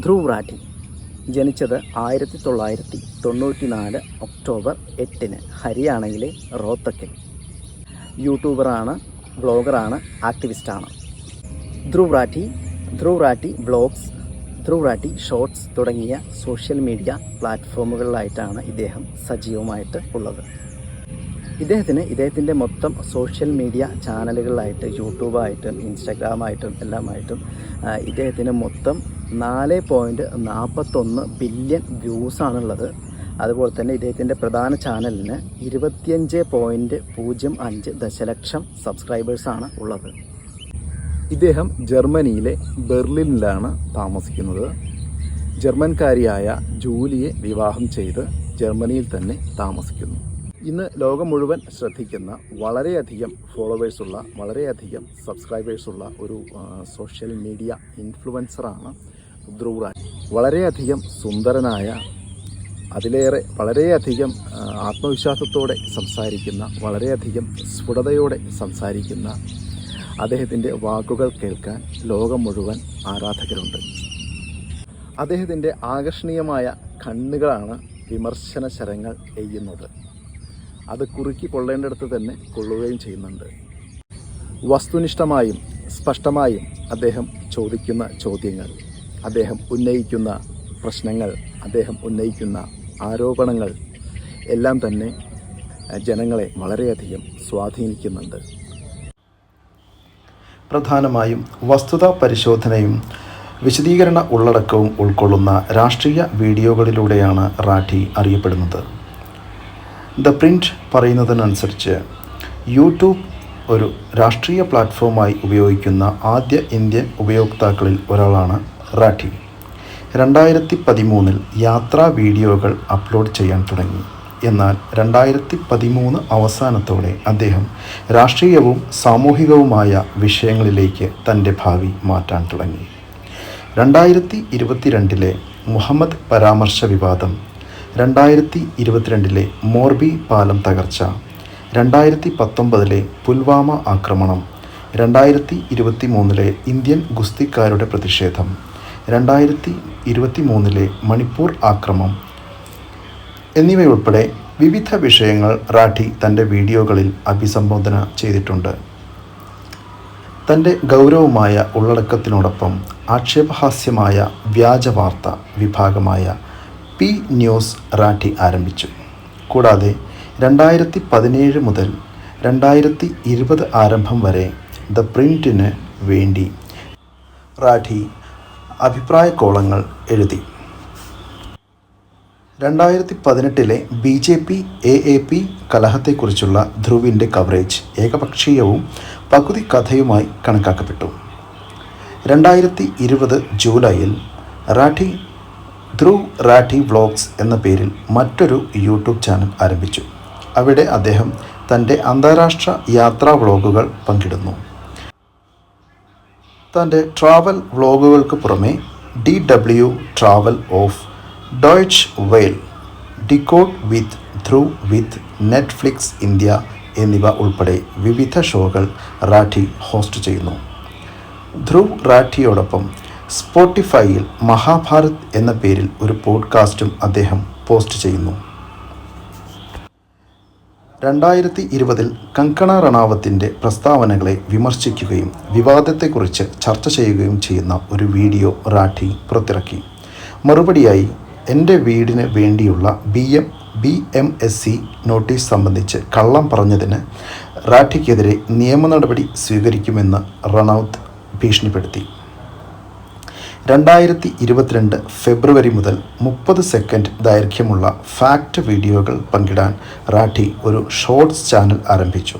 ധ്രുവ് ജനിച്ചത് ആയിരത്തി തൊള്ളായിരത്തി തൊണ്ണൂറ്റി നാല് ഒക്ടോബർ എട്ടിന് ഹരിയാണയിലെ റോത്തക്കിൽ. യൂട്യൂബറാണ് വ്ളോഗറാണ് ആക്ടിവിസ്റ്റാണ്. ധ്രുവ് റാഠി ധ്രുവ് റാഠി വ്ളോഗ്സ് ധ്രുവ് റാഠി ഷോർട്സ് തുടങ്ങിയ സോഷ്യൽ മീഡിയ പ്ലാറ്റ്ഫോമുകളിലായിട്ടാണ് ഇദ്ദേഹം സജീവമായിട്ട് ഉള്ളത്. ഇദ്ദേഹത്തിന് ഇദ്ദേഹത്തിന്റെ മൊത്തം സോഷ്യൽ മീഡിയ ചാനലുകളിലായിട്ട് യൂട്യൂബായിട്ടും ഇൻസ്റ്റാഗ്രാമായിട്ടും എല്ലാമായിട്ടും ഇദ്ദേഹത്തിന് മൊത്തം നാല് പോയിന്റ് നാൽപ്പത്തൊന്ന് ബില്യൺ വ്യൂസാണുള്ളത് അതുപോലെ തന്നെ ഇദ്ദേഹത്തിന്റെ പ്രധാന ചാനലിന് ഇരുപത്തിയഞ്ച് പോയിന്റ് പൂജ്യം അഞ്ച് ദശലക്ഷം സബ്സ്ക്രൈബേഴ്സാണ് ഉള്ളത്. ഇദ്ദേഹം ജർമ്മനിയിലെ ബെർലിനിലാണ് താമസിക്കുന്നത്. ജർമ്മൻകാരിയായ ജൂലിയെ വിവാഹം ചെയ്ത് ജർമ്മനിയിൽ തന്നെ താമസിക്കുന്നു. ഇന്ന് ലോകം മുഴുവൻ ശ്രദ്ധിക്കുന്ന വളരെയധികം ഫോളോവേഴ്സുള്ള വളരെയധികം സബ്സ്ക്രൈബേഴ്സുള്ള ഒരു സോഷ്യൽ മീഡിയ ഇൻഫ്ലുവൻസറാണ് ധ്രുവ് റായ് വളരെയധികം സുന്ദരനായ അതിലേറെ വളരെയധികം ആത്മവിശ്വാസത്തോടെ സംസാരിക്കുന്ന വളരെയധികം സ്ഫുടതയോടെ സംസാരിക്കുന്ന അദ്ദേഹത്തിന്റെ വാക്കുകൾ കേൾക്കാൻ ലോകം മുഴുവൻ ആരാധകരുണ്ട്. അദ്ദേഹത്തിന്റെ ആകർഷണീയമായ കണ്ണുകളാണ് വിമർശന ശരങ്ങൾ എയ്യുന്നത്. അത് കുറുക്കി കൊള്ളേണ്ടടുത്ത് തന്നെ കൊള്ളുകയും ചെയ്യുന്നുണ്ട്. വസ്തുനിഷ്ഠമായും സ്പഷ്ടമായും അദ്ദേഹം ചോദിക്കുന്ന ചോദ്യങ്ങൾ. അദ്ദേഹം ഉന്നയിക്കുന്ന പ്രശ്നങ്ങൾ അദ്ദേഹം ഉന്നയിക്കുന്ന ആരോപണങ്ങൾ എല്ലാം തന്നെ ജനങ്ങളെ വളരെയധികം സ്വാധീനിക്കുന്നുണ്ട്. പ്രധാനമായും വസ്തുതാ പരിശോധനയും വിശദീകരണ ഉള്ളടക്കവും ഉൾക്കൊള്ളുന്ന രാഷ്ട്രീയ വീഡിയോകളിലൂടെയാണ് റാഠി അറിയപ്പെടുന്നത്. ദ പ്രിന്റ് പറയുന്നതിനനുസരിച്ച് യൂട്യൂബ് ഒരു രാഷ്ട്രീയ പ്ലാറ്റ്ഫോമായി ഉപയോഗിക്കുന്ന ആദ്യ ഇന്ത്യൻ ഉപയോക്താക്കളിൽ ഒരാളാണ് റാഠി. രണ്ടായിരത്തി പതിമൂന്നിൽ യാത്രാ വീഡിയോകൾ അപ്ലോഡ് ചെയ്യാൻ തുടങ്ങി. എന്നാൽ രണ്ടായിരത്തി പതിമൂന്ന് അവസാനത്തോടെ അദ്ദേഹം രാഷ്ട്രീയവും സാമൂഹികവുമായ വിഷയങ്ങളിലേക്ക് തന്റെ ഭാവി മാറ്റാൻ തുടങ്ങി. രണ്ടായിരത്തി ഇരുപത്തിരണ്ടിലെ മുഹമ്മദ് പരാമർശ വിവാദം രണ്ടായിരത്തി ഇരുപത്തിരണ്ടിലെ മോർബി പാലം തകർച്ച രണ്ടായിരത്തി പത്തൊമ്പതിലെ പുൽവാമ ആക്രമണം രണ്ടായിരത്തി ഇരുപത്തി മൂന്നിലെ ഇന്ത്യൻ ഗുസ്തിക്കാരുടെ പ്രതിഷേധം രണ്ടായിരത്തി ഇരുപത്തി മൂന്നിലെ മണിപ്പൂർ ആക്രമം. എന്നിവയുൾപ്പെടെ വിവിധ വിഷയങ്ങൾ റാഠി തന്റെ വീഡിയോകളിൽ അഭിസംബോധന ചെയ്തിട്ടുണ്ട്. തന്റെ ഗൗരവമായ ഉള്ളടക്കത്തിനോടൊപ്പം ആക്ഷേപഹാസ്യമായ വ്യാജ വാർത്ത വിഭാഗമായ പി ന്യൂസ് റാഠി ആരംഭിച്ചു. കൂടാതെ രണ്ടായിരത്തി പതിനേഴ് മുതൽ രണ്ടായിരത്തി ഇരുപത് ആരംഭം വരെ ദ പ്രിന്റിന് വേണ്ടി റാഠി അഭിപ്രായ കോളങ്ങൾ എഴുതി. രണ്ടായിരത്തി പതിനെട്ടിലെ B J P A A P കലഹത്തെക്കുറിച്ചുള്ള ധ്രുവിന്റെ കവറേജ് ഏകപക്ഷീയവും പകുതി കഥയുമായി കണക്കാക്കപ്പെട്ടു. രണ്ടായിരത്തി ഇരുപത് ജൂലൈയിൽ റാഠി ധ്രുവ് റാഠി വ്ളോഗ്സ് എന്ന പേരിൽ മറ്റൊരു യൂട്യൂബ് ചാനൽ ആരംഭിച്ചു. അവിടെ അദ്ദേഹം തന്റെ അന്താരാഷ്ട്ര യാത്രാ വ്ളോഗുകൾ പങ്കിടുന്നു. തന്റെ ട്രാവൽ വ്ളോഗുകൾക്ക് പുറമെ D W travel of Deutsche Welle decode with through with Netflix India എന്നിവ ഉൾപ്പെടെ വിവിധ ഷോകൾ റാഠി ഹോസ്റ്റ് ചെയ്യുന്നു. ധ്രുവ് റാഠിയോടൊപ്പം സ്പോട്ടിഫൈയിൽ മഹാഭാരത് എന്ന പേരിൽ ഒരു പോഡ്കാസ്റ്റും അദ്ദേഹം പോസ്റ്റ് ചെയ്യുന്നു. രണ്ടായിരത്തി ഇരുപതിൽ കങ്കണ റണാവത്തിന്റെ പ്രസ്താവനകളെ വിമർശിക്കുകയും വിവാദത്തെക്കുറിച്ച് ചർച്ച ചെയ്യുകയും ചെയ്യുന്ന ഒരു വീഡിയോ റാഠി പുറത്തിറക്കി. മറുപടിയായി എന്റെ വീടിന് വേണ്ടിയുള്ള B M B M S C notice സംബന്ധിച്ച് കള്ളം പറഞ്ഞതിന് റാഠിക്കെതിരെ നിയമ നടപടി സ്വീകരിക്കുമെന്ന് റണൌത്ത് ഭീഷണിപ്പെടുത്തി. രണ്ടായിരത്തി ഇരുപത്തിരണ്ട് ഫെബ്രുവരി മുതൽ മുപ്പത് സെക്കൻഡ് ദൈർഘ്യമുള്ള ഫാക്റ്റ് വീഡിയോകൾ പങ്കിടാൻ റാഠി ഒരു ഷോർട്സ് ചാനൽ ആരംഭിച്ചു.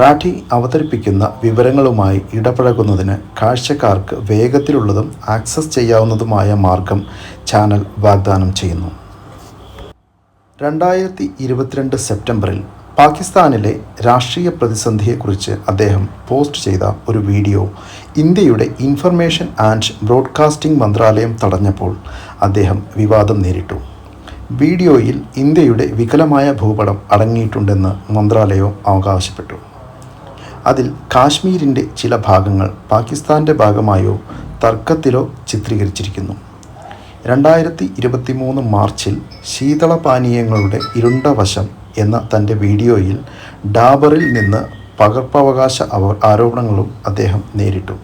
റാഠി അവതരിപ്പിക്കുന്ന വിവരങ്ങളുമായി ഇടപഴകുന്നതിന് കാഴ്ചക്കാർക്ക് വേഗത്തിലുള്ളതും ആക്സസ് ചെയ്യാവുന്നതുമായ മാർഗം ചാനൽ വാഗ്ദാനം ചെയ്യുന്നു. രണ്ടായിരത്തി ഇരുപത്തിരണ്ട് സെപ്റ്റംബറിൽ പാകിസ്ഥാനിലെ രാഷ്ട്രീയ പ്രതിസന്ധിയെക്കുറിച്ച് അദ്ദേഹം പോസ്റ്റ് ചെയ്ത ഒരു വീഡിയോ ഇന്ത്യയുടെ ഇൻഫർമേഷൻ ആൻഡ് ബ്രോഡ്കാസ്റ്റിംഗ് മന്ത്രാലയം തടഞ്ഞപ്പോൾ അദ്ദേഹം വിവാദം നേരിട്ടു. വീഡിയോയിൽ ഇന്ത്യയുടെ വികലമായ ഭൂപടം അടങ്ങിയിട്ടുണ്ടെന്ന് മന്ത്രാലയം അവകാശപ്പെട്ടു. അതിൽ കാശ്മീരിന്റെ ചില ഭാഗങ്ങൾ പാകിസ്ഥാന്റെ ഭാഗമായോ തർക്കത്തിലോ ചിത്രീകരിച്ചിരിക്കുന്നു. രണ്ടായിരത്തി ഇരുപത്തി മൂന്ന് മാർച്ചിൽ ശീതളപാനീയങ്ങളുടെ ഇരുണ്ട വശം എന്ന തന്റെ വീഡിയോയിൽ ഡാബറിൽ നിന്ന് പകർപ്പവകാശ ആരോപണങ്ങളും അദ്ദേഹം നേരിട്ടു.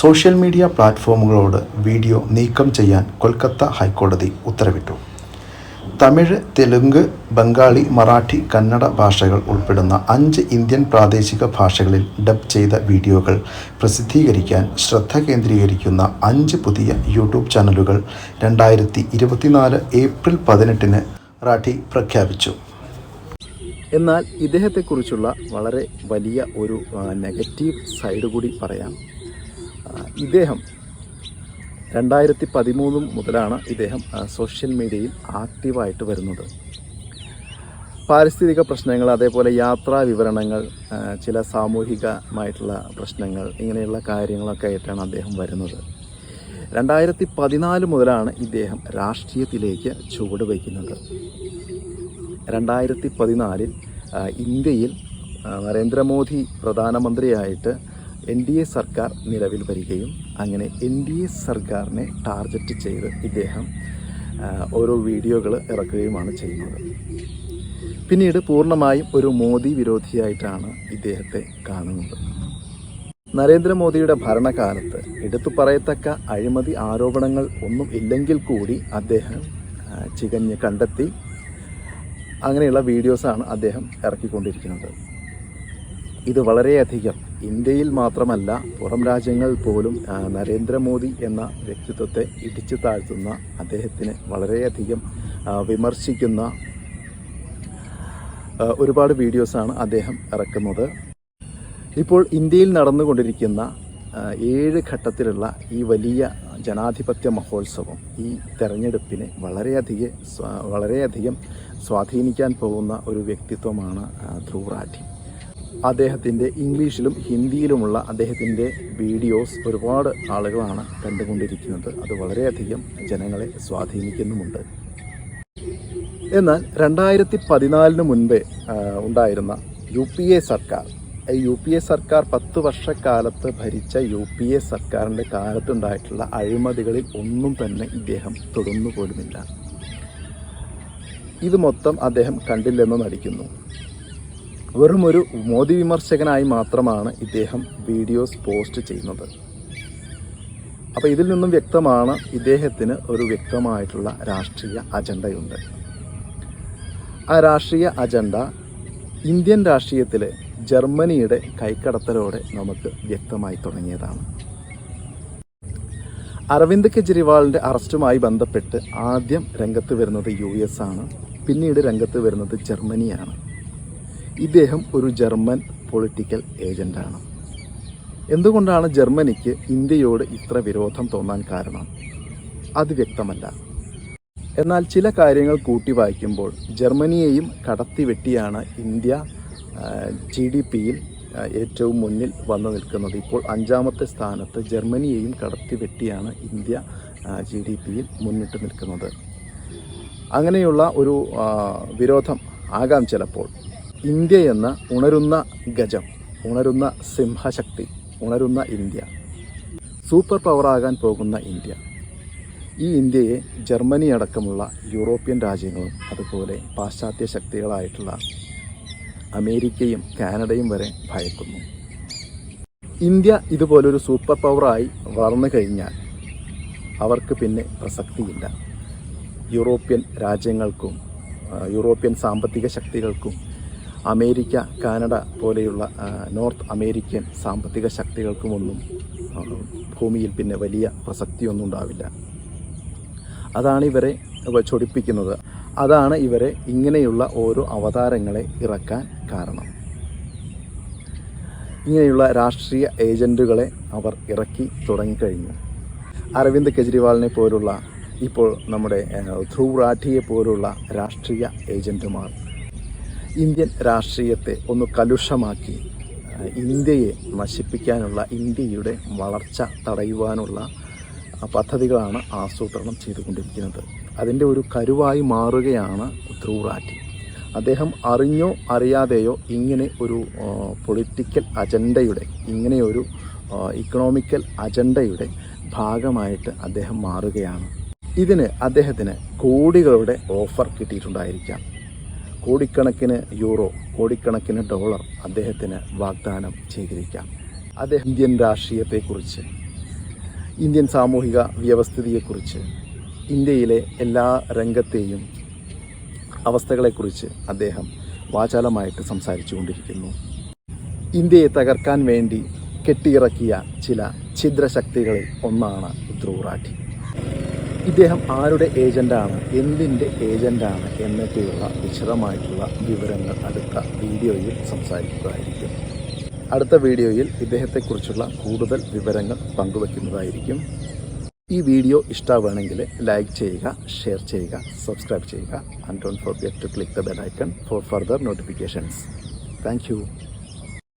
സോഷ്യൽ മീഡിയ പ്ലാറ്റ്ഫോമുകളോട് വീഡിയോ നീക്കം ചെയ്യാൻ കൊൽക്കത്ത ഹൈക്കോടതി ഉത്തരവിട്ടു. തമിഴ് തെലുങ്ക് ബംഗാളി മറാഠി കന്നഡ ഭാഷകൾ ഉൾപ്പെടുന്ന അഞ്ച് ഇന്ത്യൻ പ്രാദേശിക ഭാഷകളിൽ ഡബ് ചെയ്ത വീഡിയോകൾ പ്രസിദ്ധീകരിക്കാൻ ശ്രദ്ധ കേന്ദ്രീകരിക്കുന്ന അഞ്ച് പുതിയ യൂട്യൂബ് ചാനലുകൾ രണ്ടായിരത്തി ഏപ്രിൽ പതിനെട്ടിന് റാഠി പ്രഖ്യാപിച്ചു. എന്നാൽ ഇദ്ദേഹത്തെക്കുറിച്ചുള്ള വളരെ വലിയ ഒരു നെഗറ്റീവ് സൈഡ് കൂടി പറയാം. ഇദ്ദേഹം രണ്ടായിരത്തി പതിമൂന്ന് മുതലാണ് ഇദ്ദേഹം സോഷ്യൽ മീഡിയയിൽ ആക്റ്റീവായിട്ട് വരുന്നത്. പാരിസ്ഥിതിക പ്രശ്നങ്ങൾ അതേപോലെ യാത്രാ വിവരണങ്ങൾ ചില സാമൂഹികമായിട്ടുള്ള പ്രശ്നങ്ങൾ ഇങ്ങനെയുള്ള കാര്യങ്ങളൊക്കെ ആയിട്ടാണ് അദ്ദേഹം വരുന്നത്. രണ്ടായിരത്തി പതിനാല് മുതലാണ് ഇദ്ദേഹം രാഷ്ട്രീയത്തിലേക്ക് ചുവട് വയ്ക്കുന്നത്. രണ്ടായിരത്തി പതിനാലിൽ ഇന്ത്യയിൽ നരേന്ദ്രമോദി പ്രധാനമന്ത്രിയായിട്ട് എൻ ഡി എ സർക്കാർ നിലവിൽ വരികയും അങ്ങനെ എൻ ഡി എ സർക്കാരിനെ ടാർഗറ്റ് ചെയ്ത് ഇദ്ദേഹം ഓരോ വീഡിയോകൾ ഇറക്കുകയുമാണ് ചെയ്യുന്നത്. പിന്നീട് പൂർണമായും ഒരു മോദി വിരോധിയായിട്ടാണ് ഇദ്ദേഹത്തെ കാണുന്നത്. നരേന്ദ്രമോദിയുടെ ഭരണകാലത്ത് എടുത്തു പറയത്തക്ക അഴിമതി ആരോപണങ്ങൾ ഒന്നും ഇല്ലെങ്കിൽ കൂടി അദ്ദേഹം ചികഞ്ഞ് കണ്ടെത്തി. അങ്ങനെയുള്ള വീഡിയോസാണ് അദ്ദേഹം ഇറക്കിക്കൊണ്ടിരിക്കുന്നത്. ഇത് വളരെയധികം ഇന്ത്യയിൽ മാത്രമല്ല പുറം രാജ്യങ്ങൾ പോലും നരേന്ദ്രമോദി എന്ന വ്യക്തിത്വത്തെ ഇടിച്ചു താഴ്ത്തുന്ന അദ്ദേഹത്തിന് വളരെയധികം വിമർശിക്കുന്ന ഒരുപാട് വീഡിയോസാണ് അദ്ദേഹം ഇറക്കുന്നത്. ഇപ്പോൾ ഇന്ത്യയിൽ നടന്നുകൊണ്ടിരിക്കുന്ന ഏഴ് ഘട്ടത്തിലുള്ള ഈ വലിയ ജനാധിപത്യ മഹോത്സവം ഈ തെരഞ്ഞെടുപ്പിനെ വളരെയധികം വളരെയധികം സ്വാധീനിക്കാൻ പോകുന്ന ഒരു വ്യക്തിത്വമാണ് ധ്രുവറാഠി ധ്രുവ് റാഠി. അദ്ദേഹത്തിന്റെ ഇംഗ്ലീഷിലും ഹിന്ദിയിലുമുള്ള അദ്ദേഹത്തിന്റെ വീഡിയോസ് ഒരുപാട് ആളുകളാണ് കണ്ടുകൊണ്ടിരിക്കുന്നത്. അത് വളരെയധികം ജനങ്ങളെ സ്വാധീനിക്കുന്നുമുണ്ട്. എന്നാൽ രണ്ടായിരത്തി പതിനാലിന് മുൻപേ ഉണ്ടായിരുന്ന യു പി എ സർക്കാർ യു പി എ സർക്കാർ പത്ത് വർഷക്കാലത്ത് ഭരിച്ച യു പി എ സർക്കാരിന്റെ കാലത്തുണ്ടായിട്ടുള്ള അഴിമതികളിൽ ഒന്നും തന്നെ ഇദ്ദേഹം തൊടുന്നു പോലുമില്ല. ഇത് മൊത്തം അദ്ദേഹം കണ്ടില്ലെന്ന് നടിക്കുന്നു. വെറും ഒരു മോദി വിമർശകനായി മാത്രമാണ് ഇദ്ദേഹം വീഡിയോസ് പോസ്റ്റ് ചെയ്യുന്നത്. അപ്പോൾ ഇതിൽ നിന്നും വ്യക്തമാണ് ഇദ്ദേഹത്തിന് ഒരു വ്യക്തമായിട്ടുള്ള രാഷ്ട്രീയ അജണ്ടയുണ്ട്. ആ രാഷ്ട്രീയ അജണ്ട ഇന്ത്യൻ രാഷ്ട്രീയത്തിലെ ജർമ്മനിയുടെ കൈക്കടത്തലോടെ നമുക്ക് വ്യക്തമായി തുടങ്ങിയതാണ്. അരവിന്ദ് കെജ്രിവാളിന്റെ അറസ്റ്റുമായി ബന്ധപ്പെട്ട് ആദ്യം രംഗത്ത് വരുന്നത് യു എസ് ആണ് പിന്നീട് രംഗത്ത് വരുന്നത് ജർമ്മനിയാണ്. ഇദ്ദേഹം ഒരു ജർമ്മൻ പൊളിറ്റിക്കൽ ഏജന്റാണ് എന്തുകൊണ്ടാണ് ജർമ്മനിക്ക് ഇന്ത്യയോട് ഇത്ര വിരോധം തോന്നാൻ കാരണം? അത് വ്യക്തമല്ല. എന്നാൽ ചില കാര്യങ്ങൾ കൂട്ടി വായിക്കുമ്പോൾ ജർമ്മനിയെയും കടത്തിവെട്ടിയാണ് ഇന്ത്യ ജി ഡി പിയിൽ ഏറ്റവും മുന്നിൽ വന്നു നിൽക്കുന്നത് ഇപ്പോൾ അഞ്ചാമത്തെ സ്ഥാനത്ത് ജർമ്മനിയെയും കടത്തി വെട്ടിയാണ് ഇന്ത്യ ജി ഡി പിയിൽ മുന്നിട്ട് നിൽക്കുന്നത്. അങ്ങനെയുള്ള ഒരു വിരോധം ആകാം ചിലപ്പോൾ. ഇന്ത്യ എന്ന ഉണരുന്ന ഗജം ഉണരുന്ന സിംഹശക്തി ഉണരുന്ന ഇന്ത്യ സൂപ്പർ പവറാകാൻ പോകുന്ന ഇന്ത്യ. ഈ ഇന്ത്യയെ ജർമ്മനി അടക്കമുള്ള യൂറോപ്യൻ രാജ്യങ്ങളും അതുപോലെ പാശ്ചാത്യ ശക്തികളായിട്ടുള്ള അമേരിക്കയും കാനഡയും വരെ ഭയക്കുന്നു. ഇന്ത്യ ഇതുപോലൊരു സൂപ്പർ പവറായി വളർന്നു കഴിഞ്ഞാൽ അവർക്ക് പിന്നെ പ്രസക്തിയില്ല. യൂറോപ്യൻ രാജ്യങ്ങൾക്കും യൂറോപ്യൻ സാമ്പത്തിക ശക്തികൾക്കും അമേരിക്ക കാനഡ പോലെയുള്ള നോർത്ത് അമേരിക്കൻ സാമ്പത്തിക ശക്തികൾക്കുമൊന്നും ഭൂമിയിൽ പിന്നെ വലിയ പ്രസക്തിയൊന്നും ഉണ്ടാവില്ല. അതാണ് ഇവരെ ചൊടിപ്പിക്കുന്നത്. അതാണ് ഇവരെ ഇങ്ങനെയുള്ള ഓരോ അവതാരങ്ങളെ ഇറക്കാൻ കാരണം. ഇങ്ങനെയുള്ള രാഷ്ട്രീയ ഏജന്റുകളെ അവർ ഇറക്കി തുടങ്ങിക്കഴിഞ്ഞു. അരവിന്ദ് കെജ്രിവാളിനെ പോലുള്ള ഇപ്പോൾ നമ്മുടെ ധ്രുവ് റാഠിയെ പോലുള്ള രാഷ്ട്രീയ ഏജന്റുമാർ ഇന്ത്യൻ രാഷ്ട്രീയത്തെ ഒന്ന് കലുഷമാക്കി ഇന്ത്യയെ നശിപ്പിക്കാനുള്ള ഇന്ത്യയുടെ വളർച്ച തടയുവാനുള്ള പദ്ധതികളാണ് ആസൂത്രണം ചെയ്തുകൊണ്ടിരിക്കുന്നത്. അതിന്റെ ഒരു കരുവായി മാറുകയാണ് ധ്രുവറാറ്റി. അദ്ദേഹം അറിഞ്ഞോ അറിയാതെയോ ഇങ്ങനെ ഒരു പൊളിറ്റിക്കൽ അജണ്ടയുടെ ഇങ്ങനെയൊരു ഇക്കണോമിക്കൽ അജണ്ടയുടെ ഭാഗമായിട്ട് അദ്ദേഹം മാറുകയാണ്. ഇതിന് അദ്ദേഹത്തിന് കോടികളുടെ ഓഫർ കിട്ടിയിട്ടുണ്ടായിരിക്കാം. കോടിക്കണക്കിന് യൂറോ കോടിക്കണക്കിന് ഡോളർ അദ്ദേഹത്തിന് വാഗ്ദാനം ചെയ്തിരിക്കാം. അദ്ദേഹം ഇന്ത്യൻ രാഷ്ട്രീയത്തെക്കുറിച്ച് ഇന്ത്യൻ സാമൂഹിക വ്യവസ്ഥിതിയെക്കുറിച്ച് ഇന്ത്യയിലെ എല്ലാ രംഗത്തെയും അവസ്ഥകളെക്കുറിച്ച് അദ്ദേഹം വാചാലമായിട്ട് സംസാരിച്ചു കൊണ്ടിരിക്കുന്നു ഇന്ത്യയെ തകർക്കാൻ വേണ്ടി കെട്ടിയിറക്കിയ ചില ഛിദ്രശക്തികളിൽ ഒന്നാണ് ധ്രുവറാഠി. ഇദ്ദേഹം ആരുടെ ഏജന്റാണ് എന്തിന്റെ ഏജന്റാണ് എന്നൊക്കെയുള്ള വിശദമായിട്ടുള്ള വിവരങ്ങൾ അടുത്ത വീഡിയോയിൽ സംസാരിക്കുന്നതായിരിക്കും അടുത്ത വീഡിയോയിൽ ഇദ്ദേഹത്തെക്കുറിച്ചുള്ള കൂടുതൽ വിവരങ്ങൾ പങ്കുവയ്ക്കുന്നതായിരിക്കും ഈ വീഡിയോ ഇഷ്ടമാവുകയാണെങ്കിൽ ലൈക്ക് ചെയ്യുക ഷെയർ ചെയ്യുക സബ്സ്ക്രൈബ് ചെയ്യുക. And don't forget to click the bell icon for further notifications thank